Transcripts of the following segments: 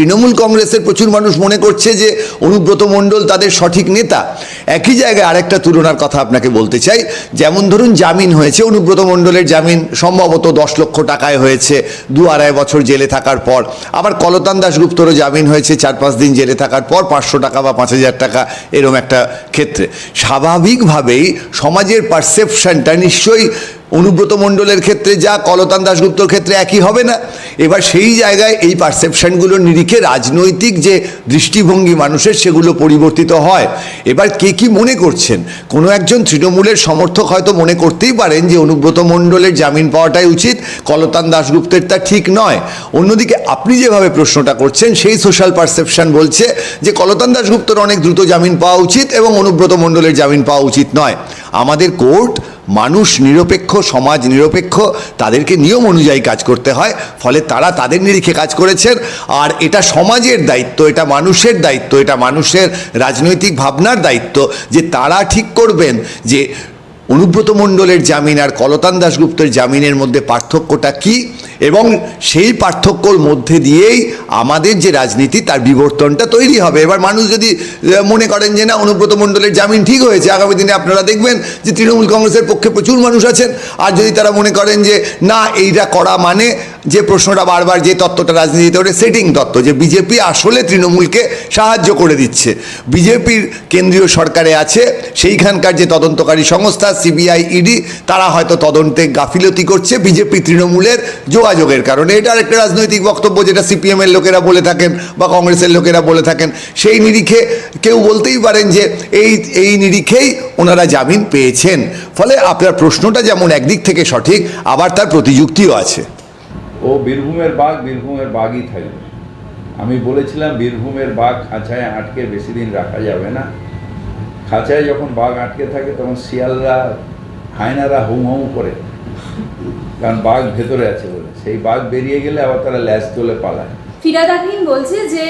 তৃণমূল কংগ্রেসের প্রচুর মানুষ মনে করছে যে অনুব্রত মণ্ডল তাদের সঠিক নেতা। একই জায়গায় আরেকটা তুলনার কথা আপনাকে বলতে চাই। যেমন ধরুন জামিন হয়েছে, অনুব্রত মণ্ডলের জামিন সম্ভবত দশ লক্ষ টাকায় হয়েছে দু আড়াই বছর জেলে থাকার পর। আবার কলতান দাশগুপ্তরও জামিন হয়েছে চার পাঁচ দিন জেলে থাকার পর পাঁচশো টাকা বা পাঁচ হাজার টাকা এরম একটা ক্ষেত্রে। স্বাভাবিকভাবেই সমাজের পারসেপশনটা নিশ্চয়ই অনুব্রত মণ্ডলের ক্ষেত্রে যা, কলতান দাশগুপ্তর ক্ষেত্রে একই হবে না। এবার সেই জায়গায় এই পারসেপশনগুলোর নিরিখে রাজনৈতিক যে দৃষ্টিভঙ্গি মানুষের, সেগুলো পরিবর্তিত হয়। এবার কে কি মনে করছেন? কোনো একজন তৃণমূলের সমর্থক হয়তো মনে করতেই পারেন যে, অনুব্রত মণ্ডলের জামিন পাওয়াটাই উচিত, কলতান দাশগুপ্তের তা ঠিক নয়। অন্যদিকে আপনি যেভাবে প্রশ্নটা করছেন, সেই সোশ্যাল পারসেপশন বলছে যে, কলতান দাশগুপ্তর অনেক দ্রুত জামিন পাওয়া উচিত এবং অনুব্রত মণ্ডলের জামিন পাওয়া উচিত নয়। আমাদের কোর্ট মানুষ নিরপেক্ষ, সমাজ নিরপেক্ষ, তাদেরকে নিয়ম অনুযায়ী কাজ করতে হয়, ফলে তারা তাদের নিরিখে কাজ করেছেন। আর এটা সমাজের দায়িত্ব, এটা মানুষের দায়িত্ব, এটা মানুষের রাজনৈতিক ভাবনার দায়িত্ব যে তারা ঠিক করবেন, যে অনুব্রত মণ্ডলের জামিন আর কলতান দাশগুপ্তের জামিনের মধ্যে পার্থক্যটা কি? এবং সেই পার্থক্যর মধ্যে দিয়েই আমাদের যে রাজনীতি, তার বিবর্তনটা তৈরি হবে। এবার মানুষ যদি মনে করেন যে না, অনুব্রত মণ্ডলের জামিন ঠিক হয়েছে, আগামী দিনে আপনারা দেখবেন যে তৃণমূল কংগ্রেসের পক্ষে প্রচুর মানুষ আছেন। আর যদি তারা মনে করেন যে না, এইটা করা মানে যে প্রশ্নটা বারবার যে তত্ত্বটা রাজনীতিতে ওঠে সেটিং তত্ত্ব, যে বিজেপি আসলে তৃণমূলকে সাহায্য করে দিচ্ছে। বিজেপির কেন্দ্রীয় সরকারে আছে, সেইখানকার যে তদন্তকারী সংস্থা সিবিআই ইডি তারা হয়তো তদন্তে গাফিলতি করছে বিজেপি তৃণমূলের যোগাযোগের কারণে। এটা একটা রাজনৈতিক বক্তব্য যেটা সিপিএমের লোকেরা বলে থাকেন বা কংগ্রেসের লোকেরা বলে থাকেন। সেই নিরিখে কেউ বলতেই পারেন যে এই এই নিরিখেই ওনারা জামিন পেয়েছেন। ফলে আপনার প্রশ্নটা যেমন একদিক থেকে সঠিক, আবার তার প্রতিযুক্তিও আছে। ও বীরভূমের বাঘ বীরভূমের বাঘই থাকবে। আমি বলেছিলাম, বীরভূমের বাঘ খাঁচায় আটকে বেশি দিন রাখা যাবে না। খাঁচায় যখন বাঘ আটকে থাকে, তখন শিয়ালরা, হায়নারা হুম হুম করে। কারণ বাঘ ভেতরে আছে বলে। সেই বাঘ বেরিয়ে গেলে আবার তারা ল্যাস তোলে পালায়। ফিরাদ আকিম বলছে যে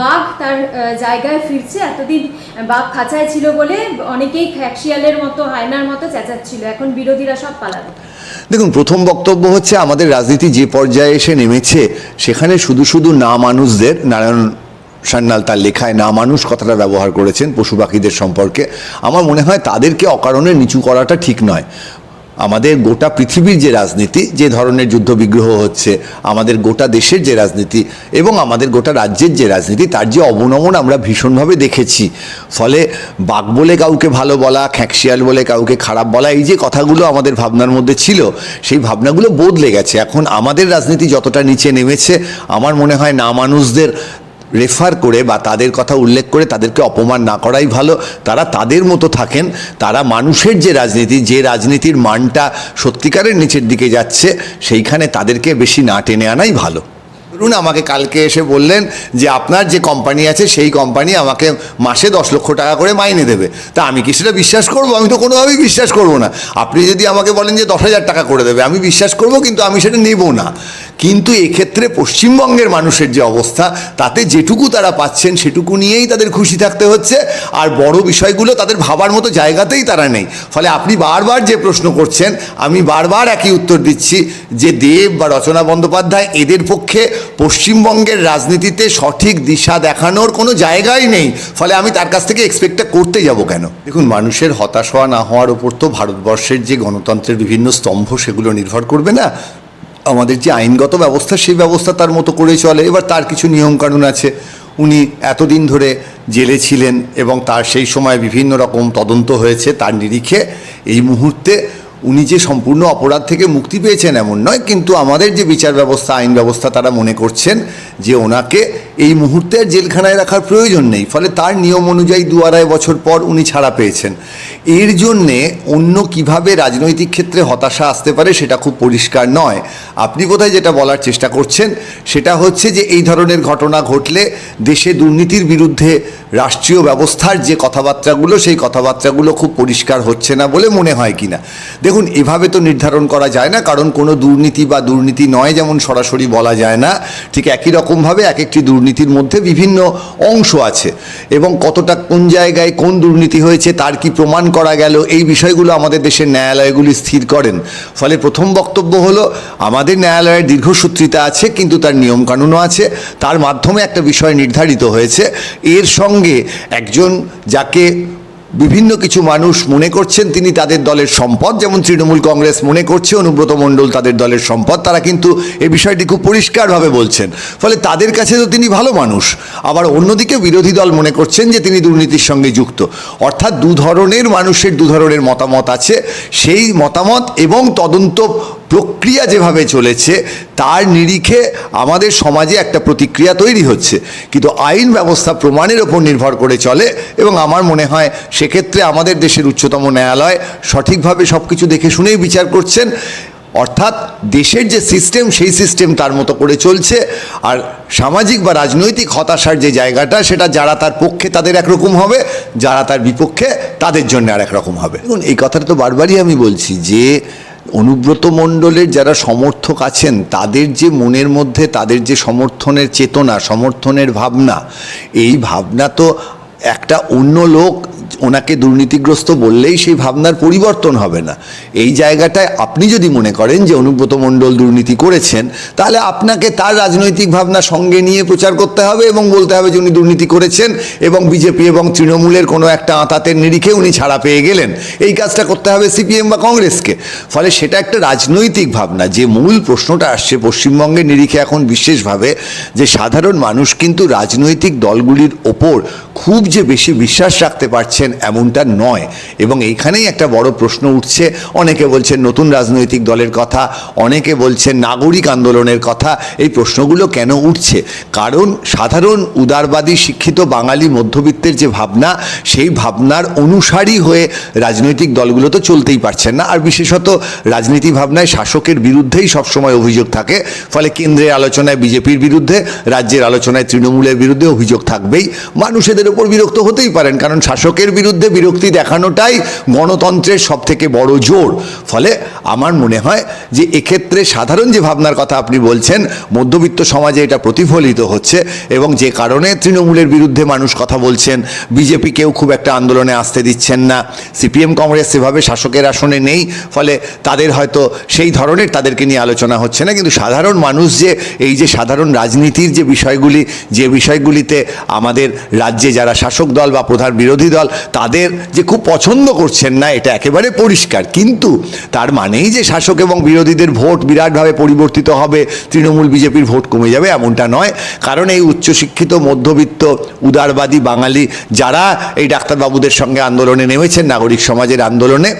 বাঘ তার জায়গায় ফিরছে। এতদিন বাঘ খাঁচায় ছিল বলে অনেকেই খ্যাকশিয়ালের মতো, হায়নার মতো চেঁচাচ্ছিল। এখন বিরোধীরা সব পালাবে। দেখুন, প্রথম বক্তব্য হচ্ছে আমাদের রাজনীতি যে পর্যায়ে এসে নেমেছে, সেখানে শুধু শুধু না মানুষদের নারায়ণ সান্যাল তার লেখায় না মানুষ কথাটা ব্যবহার করেছেন পশু পাখিদের সম্পর্কে। আমার মনে হয় তাদেরকে অকারণে নিচু করাটা ঠিক নয়। আমাদের গোটা পৃথিবীর যে রাজনীতি, যে ধরনের যুদ্ধবিগ্রহ হচ্ছে, আমাদের গোটা দেশের যে রাজনীতি এবং আমাদের গোটা রাজ্যের যে রাজনীতি, তার যে অবনমন আমরা ভীষণভাবে দেখেছি। ফলে বাঘ বলে কাউকে ভালো বলা, খ্যাঁকশিয়াল বলে কাউকে খারাপ বলা, এই যে কথাগুলো আমাদের ভাবনার মধ্যে ছিল, সেই ভাবনাগুলো বদলে গেছে। এখন আমাদের রাজনীতি যতটা নিচে নেমেছে, আমার মনে হয় না মানুষদের রেফার করে বা তাদের কথা উল্লেখ করে তাদেরকে অপমান না করাই ভালো। তারা তাদের মতো থাকেন, তারা মানুষের যে রাজনীতি, যে রাজনীতির মানটা সত্যিকারের নিচের দিকে যাচ্ছে, সেইখানে তাদেরকে বেশি না টেনে আনাই ভালো। ধরুন, আমাকে কালকে এসে বললেন যে আপনার যে কোম্পানি আছে, সেই কোম্পানি আমাকে মাসে দশ লক্ষ টাকা করে মাইনে দেবে। তা আমি কি সেটা বিশ্বাস করব? আমি তো কোনোভাবেই বিশ্বাস করব না। আপনি যদি আমাকে বলেন যে দশ হাজার টাকা করে দেবে, আমি বিশ্বাস করব, কিন্তু আমি সেটা নেব না। কিন্তু এক্ষেত্রে পশ্চিমবঙ্গের মানুষের যে অবস্থা, তাতে যেটুকু তারা পাচ্ছেন, সেটুকু নিয়েই তাদের খুশি থাকতে হচ্ছে, আর বড় বিষয়গুলো তাদের ভাবার মতো জায়গাতেই তারা নেই। ফলে আপনি বারবার যে প্রশ্ন করছেন, আমি বারবার একই উত্তর দিচ্ছি যে দেব বা রচনা বন্দ্যোপাধ্যায় এদের পক্ষে পশ্চিমবঙ্গের রাজনীতিতে সঠিক দিশা দেখানোর কোনো জায়গাই নেই। ফলে আমি তার কাছ থেকে এক্সপেক্টটা করতে যাব কেন? দেখুন, মানুষের হতাশ হওয়া না হওয়ার ওপর তো ভারতবর্ষের যে গণতন্ত্রের বিভিন্ন স্তম্ভ সেগুলো নির্ভর করবে না। আমাদের যে আইনগত ব্যবস্থা, সেই ব্যবস্থা তার মতো করে চলে। এবার তার কিছু নিয়মকানুন আছে। উনি এতদিন ধরে জেলে ছিলেন এবং তার সেই সময় বিভিন্ন রকম তদন্ত হয়েছে। তার নিরিখে এই মুহূর্তে উনি যে সম্পূর্ণ অপরাধ থেকে মুক্তি পেয়েছেন এমন নয়, কিন্তু আমাদের যে বিচার ব্যবস্থা, আইন ব্যবস্থা তারা মনে করছেন যে ওনাকে এই মুহূর্তে জেলখানায় রাখার প্রয়োজন নেই, ফলে তার নিয়ম অনুযায়ী দু আড়াই বছর পর উনি ছাড়া পেয়েছেন। এর জন্যে অন্য কীভাবে রাজনৈতিক ক্ষেত্রে হতাশা আসতে পারে সেটা খুব পরিষ্কার নয়। আপনি কোথায় যেটা বলার চেষ্টা করছেন, সেটা হচ্ছে যে এই ধরনের ঘটনা ঘটলে দেশে দুর্নীতির বিরুদ্ধে রাষ্ট্রীয় ব্যবস্থার যে কথাবার্তাগুলো, সেই কথাবার্তাগুলো খুব পরিষ্কার হচ্ছে না বলে মনে হয় কিনা। দেখুন, এভাবে তো নির্ধারণ করা যায় না, কারণ কোনো দুর্নীতি বা দুর্নীতি নয় যেমন সরাসরি বলা যায় না। ঠিক একই রকমভাবে এক একটি দুর্নীতির মধ্যে বিভিন্ন অংশ আছে এবং কতটা কোন জায়গায় কোন দুর্নীতি হয়েছে তার কি প্রমাণ করা গেল এই বিষয়গুলো আমাদের দেশের ন্যায়ালয়গুলি স্থির করেন। ফলে প্রথম বক্তব্য হলো, আমাদের ন্যায়ালয়ের দীর্ঘসূত্রিতা আছে কিন্তু তার নিয়মকানুনও আছে, তার মাধ্যমে একটা বিষয় নির্ধারিত হয়েছে। এর সঙ্গে একজন যাকে বিভিন্ন কিছু মানুষ মনে করছেন তিনি তাদের দলের সম্পদ, যেমন তৃণমূল কংগ্রেস মনে করছে, অনুব্রত মণ্ডল তাদের দলের সম্পদ, তারা কিন্তু এ বিষয়টি খুব পরিষ্কারভাবে বলছেন। ফলে তাদের কাছে তো তিনি ভালো মানুষ। আবার অন্যদিকে বিরোধী দল মনে করছেন যে তিনি দুর্নীতির সঙ্গে যুক্ত। অর্থাৎ দু ধরনের মানুষের দু ধরনের মতামত আছে। সেই মতামত এবং তদন্ত প্রক্রিয়া যেভাবে চলেছে, তার নিরিখে আমাদের সমাজে একটা প্রতিক্রিয়া তৈরি হচ্ছে। কিন্তু আইন ব্যবস্থা প্রমাণের ওপর নির্ভর করে চলে এবং আমার মনে হয় সেক্ষেত্রে আমাদের দেশের উচ্চতম ন্যায়ালয় সঠিকভাবে সব কিছু দেখে শুনেই বিচার করছেন। অর্থাৎ দেশের যে সিস্টেম, সেই সিস্টেম তার মতো করে চলছে। আর সামাজিক বা রাজনৈতিক হতাশার যে জায়গাটা, সেটা যারা তার পক্ষে তাদের একরকম হবে, যারা তার বিপক্ষে তাদের জন্য আর একরকম হবে। এই কথাটা তো বারবারই আমি বলছি যে অনুব্রত মণ্ডলের যারা সমর্থক আছেন, তাদের যে মনের মধ্যে, তাদের যে সমর্থনের চেতনা, সমর্থনের ভাবনা, এই ভাবনা তো একটা অন্য লোক ওনাকে দুর্নীতিগ্রস্ত বললেই সেই ভাবনার পরিবর্তন হবে না। এই জায়গাটায় আপনি যদি মনে করেন যে অনুব্রত মণ্ডল দুর্নীতি করেছেন, তাহলে আপনাকে তার রাজনৈতিক ভাবনা সঙ্গে নিয়ে প্রচার করতে হবে এবং বলতে হবে যে উনি দুর্নীতি করেছেন এবং বিজেপি এবং তৃণমূলের কোনো একটা আঁতাতের নিরিখে উনি ছাড়া পেয়ে গেলেন। এই কাজটা করতে হবে সিপিএম বা কংগ্রেসকে। ফলে সেটা একটা রাজনৈতিক ভাবনা। যে মূল প্রশ্নটা আসছে পশ্চিমবঙ্গের নিরিখে এখন বিশেষভাবে যে সাধারণ মানুষ কিন্তু রাজনৈতিক দলগুলির ওপর খুব যে বেশি বিশ্বাস রাখতে পারছেন এমনটা নয়। এবং এইখানেই একটা বড় প্রশ্ন উঠছে। অনেকে বলছেন নতুন রাজনৈতিক দলের কথা, অনেকে বলছেন নাগরিক আন্দোলনের কথা। এই প্রশ্নগুলো কেন উঠছে? কারণ সাধারণ, উদারবাদী, শিক্ষিত বাঙালি মধ্যবিত্তের যে ভাবনা, সেই ভাবনার অনুসারী হয়ে রাজনৈতিক দলগুলো তো চলতেই পারছেন না। আর বিশেষত রাজনীতি ভাবনায় শাসকের বিরুদ্ধেই সবসময় অভিযোগ থাকে। ফলে কেন্দ্রের আলোচনায় বিজেপির বিরুদ্ধে, রাজ্যের আলোচনায় তৃণমূলের বিরুদ্ধে অভিযোগ থাকবেই। মানুষ এদের ওপর বিরক্ত হতেই পারেন, কারণ শাসকের বিরুদ্ধে বিরক্তি দেখানোটাই গণতন্ত্রের সব থেকে বড় জোর। ফলে আমার মনে হয় যে এক্ষেত্রে সাধারণ যে ভাবনার কথা আপনি বলছেন, মধ্যবিত্ত সমাজে এটা প্রতিফলিত হচ্ছে এবং যে কারণে তৃণমূলের বিরুদ্ধে মানুষ কথা বলছেন বিজেপি কেউ খুব একটা আন্দোলনে আসতে দিচ্ছেন না, সিপিএম কংগ্রেস সেভাবে শাসকের আসনে নেই, ফলে তাদের হয়তো সেই ধরনের তাদেরকে নিয়ে আলোচনা হচ্ছে না, কিন্তু সাধারণ মানুষ যে, এই যে সাধারণ রাজনীতির যে বিষয়গুলি, যে বিষয়গুলিতে আমাদের রাজ্যে যারা শাসক দল বা প্রধান বিরোধী দল তাদের যে খুব পছন্দ করছেন না, এটা একেবারে পরিষ্কার। কিন্তু তার মানেই যে শাসক এবং বিরোধীদের ভোট বিরাটভাবে পরিবর্তিত হবে, তৃণমূল বিজেপির ভোট কমে যাবে, এমনটা নয়। কারণ এই উচ্চশিক্ষিত, মধ্যবিত্ত, উদারবাদী বাঙালি যারা এই ডাক্তারবাবুদের সঙ্গে আন্দোলনে নেমেছেন, নাগরিক সমাজের আন্দোলনে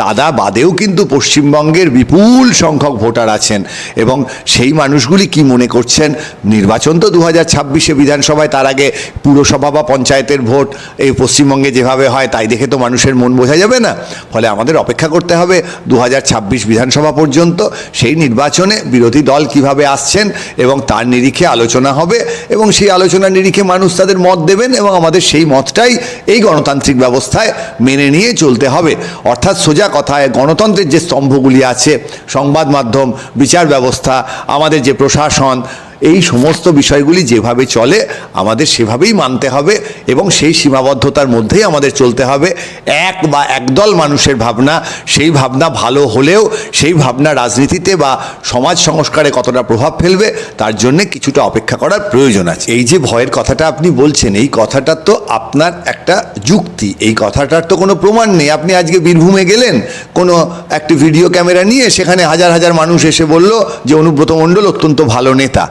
তারা বাদেও কিন্তু পশ্চিমবঙ্গের বিপুল সংখ্যক ভোটার আছেন। এবং সেই মানুষগুলি কি মনে করছেন? নির্বাচন তো দু হাজার ছাব্বিশে বিধানসভায়, তার আগে পুরসভা বা পঞ্চায়েতের ভোট এই পশ্চিমবঙ্গে যেভাবে হয়, তাই দেখে তো মানুষের মন বোঝা যাবে না। ফলে আমাদের অপেক্ষা করতে হবে দু হাজার ছাব্বিশ বিধানসভা পর্যন্ত। সেই নির্বাচনে বিরোধী দল কীভাবে আসছেন এবং তার নিরিখে আলোচনা হবে এবং সেই আলোচনার নিরিখে মানুষ তাদের মত দেবেন এবং আমাদের সেই মতটাই এই গণতান্ত্রিক ব্যবস্থায় মেনে নিয়ে চলতে হবে। অর্থাৎ সোজা কথায় গণতন্ত্রের যে স্তম্ভগুলি আছে, সংবাদ মাধ্যম, বিচার ব্যবস্থা, আমাদের যে প্রশাসন এই সমস্ত বিষয়গুলি যেভাবে চলে, আমাদের সেভাবেই মানতে হবে এবং সেই সীমাবদ্ধতার মধ্যেই আমাদের চলতে হবে। এক বা একদল মানুষের ভাবনা, সেই ভাবনা ভালো হলেও সেই ভাবনা রাজনীতিতে বা সমাজ সংস্কারে কতটা প্রভাব ফেলবে, তার জন্যে কিছুটা অপেক্ষা করার প্রয়োজন আছে। এই যে ভয়ের কথাটা আপনি বলছেন, এই কথাটা তো আপনার একটা যুক্তি। এই কথাটার তো কোনো প্রমাণ নেই। আপনি আজকে বীরভূমে গেলেন, কোনো একটি ভিডিও ক্যামেরা নিয়ে সেখানে হাজার হাজার মানুষ এসে বলল যে, অনুব্রত মণ্ডল অত্যন্ত ভালো নেতা।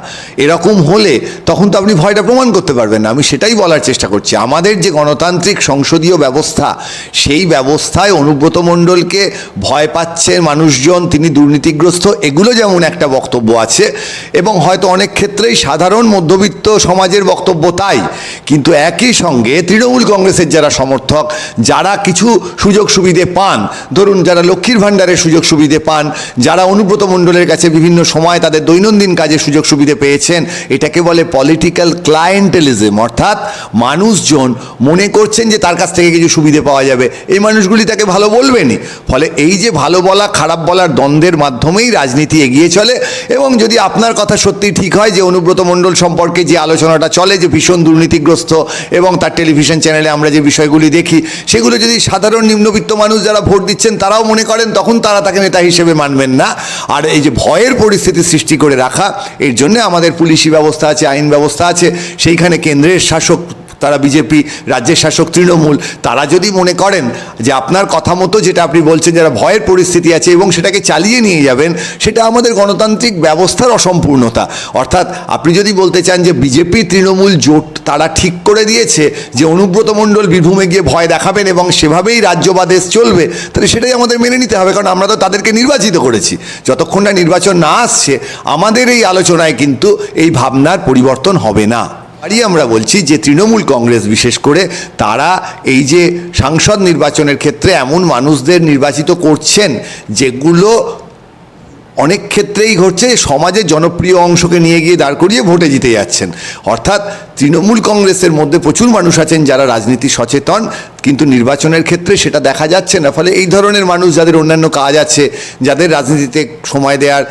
এরকম হলে তখন তো আপনি ভয়টা প্রমাণ করতে পারবেন না। আমি সেটাই বলার চেষ্টা করছি। আমাদের যে গণতান্ত্রিক সংসদীয় ব্যবস্থা, সেই ব্যবস্থায় অনুব্রত মণ্ডলকে ভয় পাচ্ছে মানুষজন, তিনি দুর্নীতিগ্রস্ত, এগুলো যেমন একটা বক্তব্য আছে, এবং হয়তো অনেক ক্ষেত্রেই সাধারণ মধ্যবিত্ত সমাজের বক্তব্য তাই। কিন্তু একই সঙ্গে তৃণমূল কংগ্রেসের যারা সমর্থক, যারা কিছু সুযোগ সুবিধে পান, ধরুন যারা লক্ষ্মীর ভাণ্ডারের সুযোগ সুবিধে পান, যারা অনুব্রত মণ্ডলের কাছে বিভিন্ন সময় তাদের দৈনন্দিন কাজে সুযোগ সুবিধে পেয়ে পেয়েছেন, এটাকে বলে পলিটিক্যাল ক্লায়েন্টেলিজম অর্থাৎ মানুষজন মনে করছেন যে তার কাছ থেকে কিছু সুবিধে পাওয়া যাবে। এই মানুষগুলি তাকে ভালো বলবেনই। ফলে এই যে ভালো বলা, খারাপ বলার দ্বন্দ্বের মাধ্যমেই রাজনীতি এগিয়ে চলে, এবং যদি আপনার কথা সত্যি ঠিক হয় যে অনুব্রত মণ্ডল সম্পর্কে যে আলোচনাটা চলে, যে ভীষণ দুর্নীতিগ্রস্ত, এবং তার টেলিভিশন চ্যানেলে আমরা যে বিষয়গুলি দেখি, সেগুলো যদি সাধারণ নিম্নবিত্ত মানুষ যারা ভোট দিচ্ছেন, তারাও মনে করেন তখন তারা তাকে নেতা হিসেবে মানবেন না। আর এই যে ভয়ের পরিস্থিতি সৃষ্টি করে রাখা, এর জন্য আমাদের পুলিশি ব্যবস্থা আছে আইন ব্যবস্থা আছে সেইখানে কেন্দ্রের শাসক তারা বিজেপি রাজ্যের শাসক তৃণমূল, তারা যদি মনে করেন যে আপনার কথা মতো যেটা আপনি বলছেন, যারা ভয়ের পরিস্থিতি আছে এবং সেটাকে চালিয়ে নিয়ে যাবেন, সেটা আমাদের গণতান্ত্রিক ব্যবস্থার অসম্পূর্ণতা। অর্থাৎ আপনি যদি বলতে চান যে বিজেপি তৃণমূল জোট তারা ঠিক করে দিয়েছে যে অনুব্রত মণ্ডল বীরভূমে গিয়ে ভয় দেখাবেন এবং সেভাবেই রাজ্য বা দেশ চলবে, তাহলে সেটাই আমাদের মেনে নিতে হবে, কারণ আমরা তো তাদেরকে নির্বাচিত করেছি। যতক্ষণ না নির্বাচন না আসছে, আমাদের এই আলোচনায় কিন্তু এই ভাবনার পরিবর্তন হবে না। আরই আমরা বলছি যে তৃণমূল কংগ্রেস বিশেষ করে, তারা এই যে সাংসদ নির্বাচনের ক্ষেত্রে এমন মানুষদের নির্বাচিত করছেন, যেগুলো অনেক ক্ষেত্রেই ঘটছে সমাজের জনপ্রিয় অংশকে নিয়ে গিয়ে দাঁড় করিয়ে ভোটে জিতে যাচ্ছেন। অর্থাৎ তৃণমূল কংগ্রেসের মধ্যে প্রচুর মানুষ আছেন যারা রাজনীতি সচেতন কিন্তু নির্বাচনের ক্ষেত্রে সেটা দেখা যাচ্ছে না। ফলে এই ধরনের মানুষ যাদের অন্যান্য কাজ আছে, যাদের রাজনীতিতে সময় দেওয়ার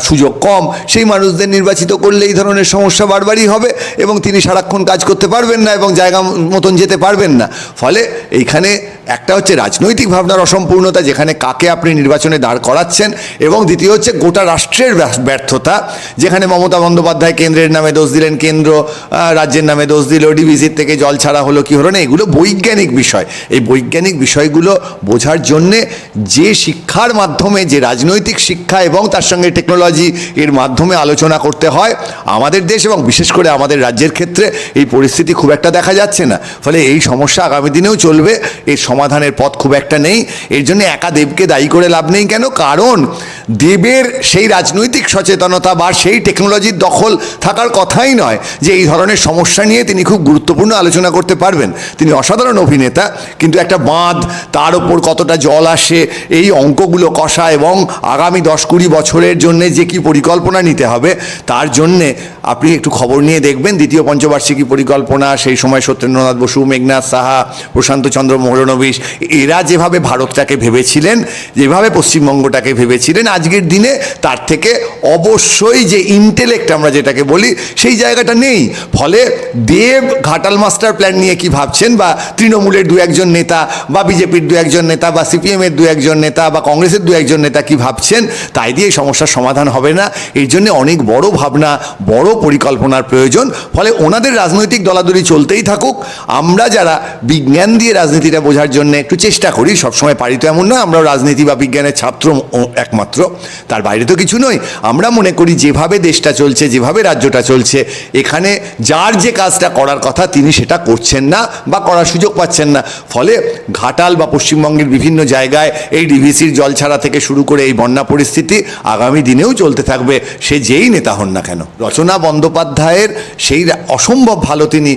সুযোগ কম, সেই মানুষদের নির্বাচিত করলে এই ধরনের সমস্যা বারবারই হবে এবং তিনি সারাক্ষণ কাজ করতে পারবেন না এবং জায়গা মতন যেতে পারবেন না। ফলে এইখানে একটা হচ্ছে রাজনৈতিক ভাবনার অসম্পূর্ণতা, যেখানে কাকে আপনি নির্বাচনে দাঁড় করাচ্ছেন এবং দ্বিতীয় হচ্ছে গোটা রাষ্ট্রের ব্যর্থ- ব্যর্থতা, যেখানে মমতা বন্দ্যোপাধ্যায় কেন্দ্রের নামে দোষ দিলেন কেন্দ্র রাজ্যের নামে দোষ দিল ডিভিসির থেকে জল ছাড়া হলো কি হলো না, এগুলো বৈজ্ঞানিক বিষয়। এই বৈজ্ঞানিক বিষয়গুলো বোঝার জন্যে যে শিক্ষার মাধ্যমে, যে রাজনৈতিক শিক্ষা এবং তার সঙ্গে টেকনোলজি এর মাধ্যমে আলোচনা করতে হয় আমাদের দেশ এবং বিশেষ করে আমাদের রাজ্যের ক্ষেত্রে, এই পরিস্থিতি খুব একটা দেখা যাচ্ছে না। ফলে এই সমস্যা আগামী দিনেও চলবে, এর সমাধানের পথ খুব একটা নেই। এর জন্য একা দেবকে দায়ী করে লাভ নেই কেন? কারণ দেবের সেই রাজনৈতিক সচেতনতা বা সেই টেকনোলজির দখল থাকার কথাই নয় যে এই ধরনের সমস্যা নিয়ে তিনি খুব গুরুত্বপূর্ণ আলোচনা করতে পারবেন। তিনি অসাধারণ অভিনেতা। কিন্তু একটা বাঁধ, তার ওপর কতটা জল আসে, এই অঙ্কগুলো কষা এবং আগামী দশ কুড়ি বছরের জন্য যে কি পরিকল্পনা নিতে হবে, তার জন্যে আপনি একটু খবর নিয়ে দেখবেন। দ্বিতীয় পঞ্চবার্ষিকী পরিকল্পনা, সেই সময় সত্যেন্দ্রনাথ বসু, মেঘনাথ সাহা, প্রশান্ত চন্দ্র মহরণবিশ এরা যেভাবে ভারতটাকে ভেবেছিলেন, যেভাবে পশ্চিমবঙ্গটাকে ভেবেছিলেন, আজকের দিনে তার থেকে অবশ্যই যে ইন্টেলেক্ট আমরা যেটাকে বলি, সেই জায়গাটা নেই। ফলে দেব ঘাটাল মাস্টার প্ল্যান নিয়ে কি ভাবছেন বা তৃণমূলের দু একজন নেতা বা বিজেপির দু একজন নেতা বা সিপিএমের দু একজন নেতা বা কংগ্রেসের দু একজন নেতা কি ভাবছেন? তাই দিয়ে সমস্যার সমাধান হবে না। এর জন্য অনেক বড় ভাবনা, বড় পরিকল্পনার প্রয়োজন। ফলে ওনাদের রাজনৈতিক দলাদলি চলতেই থাকুক। আমরা যারা বিজ্ঞান দিয়ে রাজনীতিটা বোঝার জন্য একটু চেষ্টা করি, সবসময় পারি তো এমন নয়, আমরাও রাজনীতি বা বিজ্ঞানের ছাত্র একমাত্র। তার বাইরে তো কিছু নয়। আমরা মনে করি যেভাবে দেশটা চলছে, যেভাবে রাজ্যটা চলছে, এখানে যার যে কাজটা করার কথা তিনি সেটা করছেন না বা করার সুযোগ পাচ্ছেন না। ফলে ঘাটাল বা পশ্চিমবঙ্গের বিভিন্ন জায়গায় এই ডিভিসির জল ছাড়া থেকে শুরু করে এই বন্যা পরিস্থিতি আগামী দিনেও চলতে থাকবে। সে যেই নেতা হন না কেন? রচনা বন্দ্যোপাধ্যায়ের সেই অসম্ভব ভালো তিনি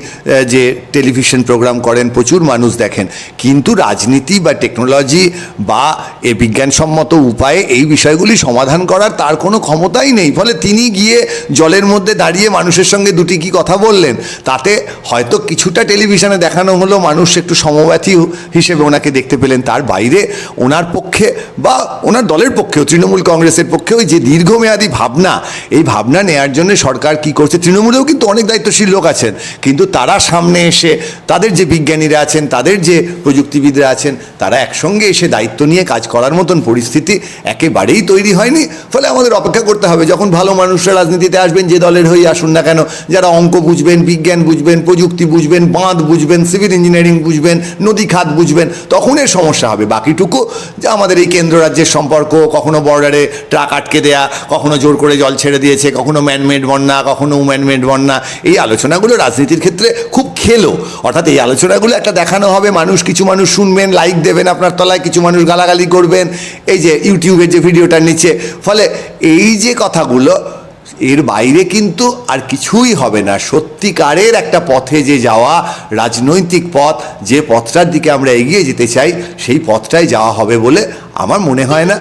যে টেলিভিশন প্রোগ্রাম করেন, প্রচুর মানুষ দেখেন। কিন্তু রাজনীতি বা টেকনোলজি বা এ বিজ্ঞানসম্মত উপায়ে এই বিষয়গুলি সমাধান করার তার কোনো ক্ষমতাই নেই। ফলে তিনি গিয়ে জলের মধ্যে দাঁড়িয়ে মানুষের সঙ্গে দুটি কি কথা বললেন? তাতে হয়তো কিছুটা টেলিভিশনে দেখানো হলো, মানুষ একটু সমব্যথী হিসেবে ওনাকে দেখতে পেলেন। তার বাইরে ওনার পক্ষে বা ওনার দলের পক্ষেও, তৃণমূল কংগ্রেসের পক্ষেও যে দীর্ঘমেয়াদী ভাবনা, এই ভাবনা নেয়ার জন্য সরকার কি করছে তৃণমূলেও কিন্তু অনেক দায়িত্বশীল লোক আছেন। কিন্তু তারা সামনে এসে, তাদের যে বিজ্ঞানীরা আছেন, তাদের যে প্রযুক্তিবিদরা আছেন, তারা একসঙ্গে এসে দায়িত্ব নিয়ে কাজ করার মতন পরিস্থিতি একেবারেই তৈরি হয়নি। ফলে আমাদের অপেক্ষা করতে হবে, যখন ভালো মানুষরা রাজনীতিতে আসবেন, যে দলের হয়ে আসুন না কেন, যারা অঙ্ক বুঝবেন, বিজ্ঞান বুঝবেন, প্রযুক্তি বুঝবেন, বাঁধ বুঝবেন, সিভিল ইঞ্জিনিয়ারিং বুঝবেন নদী খাত বুঝবেন তখন এর সমস্যা হবে। বাকিটুকু যে আমাদের এই কেন্দ্র রাজ্যের সম্পর্ক, কখনো বর্ডারে ট্রাক আটকে দেয়া, কখনো জোর করে জল ছেড়ে দিয়েছে, কখনো ম্যানমেড বন্যা, কখনো উম্যানমেড বন্যা, এই আলোচনাগুলো রাজনীতির ক্ষেত্রে খুব খেলো। অর্থাৎ এই আলোচনাগুলো একটা দেখানো হবে, মানুষ, কিছু মানুষ শুনবেন লাইক দেবেন আপনার তলায়, কিছু মানুষ গালাগালি করবেন। এই যে ইউটিউবের যে ভিডিওটার নিচে, ফলে এই যে কথাগুলো এর বাইরে কিন্তু আর কিছুই হবে না। সত্যিকারের একটা পথে যে যাওয়া, রাজনৈতিক পথ, যে পথটার দিকে আমরা এগিয়ে যেতে চাই, সেই পথটাই যাওয়া হবে বলে আমার মনে হয় না।